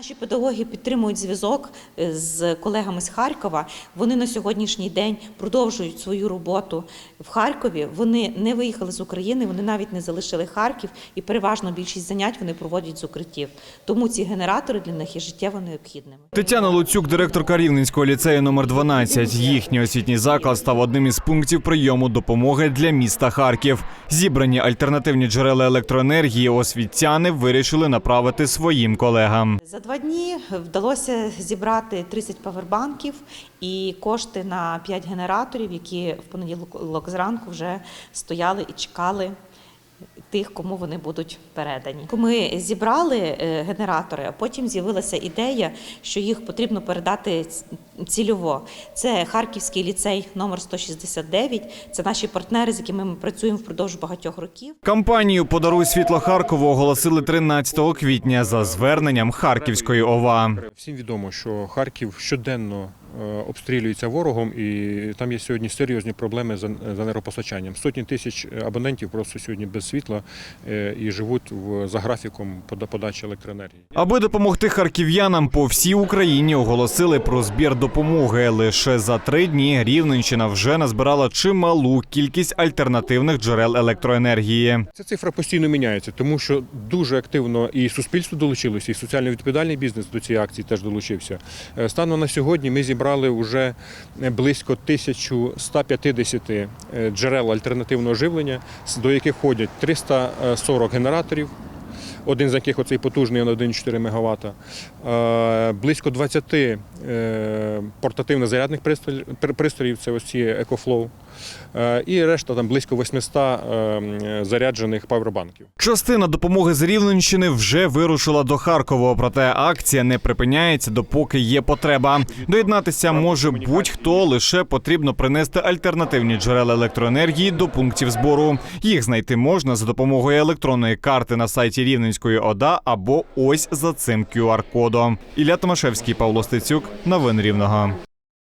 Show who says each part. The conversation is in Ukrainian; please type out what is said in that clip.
Speaker 1: Наші педагоги підтримують зв'язок е, з колегами з Харкова. Вони на сьогоднішній день продовжують свою роботу в Харкові. Вони не виїхали з України, вони навіть не залишили Харків, і переважно більшість занять вони проводять з укриттів. Тому ці генератори для них є життєво необхідними.
Speaker 2: Тетяна Луцюк, директорка Рівненського ліцею номер 12. Їхній освітній заклад став одним із пунктів прийому допомоги для міста Харків. Зібрані альтернативні джерела електроенергії освітяни вирішили направити своїм колегам.
Speaker 1: Два дні вдалося зібрати 30 павербанків і кошти на 5 генераторів, які в понеділок зранку вже стояли і чекали тих, кому вони будуть передані. Ми зібрали е, генератори, а потім з'явилася ідея, що їх потрібно передати цільово. Це Харківський ліцей номер 169. Це наші партнери, з якими ми працюємо впродовж багатьох років.
Speaker 2: Кампанію Подаруй світло Харкову оголосили 13 квітня за зверненням Харківської ОВА.
Speaker 3: Всім відомо, що Харків щоденно е, обстрілюється ворогом, і там є сьогодні серйозні проблеми з енергопостачанням. Сотні тисяч абонентів просто сьогодні без світла е, і живуть в, за графіком пода- подачі електроенергії.
Speaker 2: Аби допомогти харків'янам по всій Україні оголосили про збір допомоги. Лише за три дні Рівненщина вже назбирала чималу кількість альтернативних джерел електроенергії.
Speaker 3: Ця цифра постійно міняється, тому що дуже активно і суспільство долучилося, і соціально відповідальний бізнес до цієї акції теж долучився. Е, Станом на сьогодні ми зібрали вже близько 1150 е, джерел альтернативного живлення, до яких входять 340 генераторів. Один з яких оцей потужний на 1,4 МВт, е, близько 20 е, портативно-зарядних пристрій- пристроїв, це ось ці EcoFlow, е, і решта там близько 800 е, заряджених павербанків.
Speaker 2: Частина допомоги з Рівненщини вже вирушила до Харкова. Проте акція не припиняється, допоки є потреба. Доєднатися може будь-хто лише потрібно принести альтернативні джерела електроенергії до пунктів збору. Їх знайти можна за допомогою електронної карти на сайті Рівненської ОДА або ось за цим QR-кодом. Ілля Томашевський, Павло Стецюк, новини Рівного.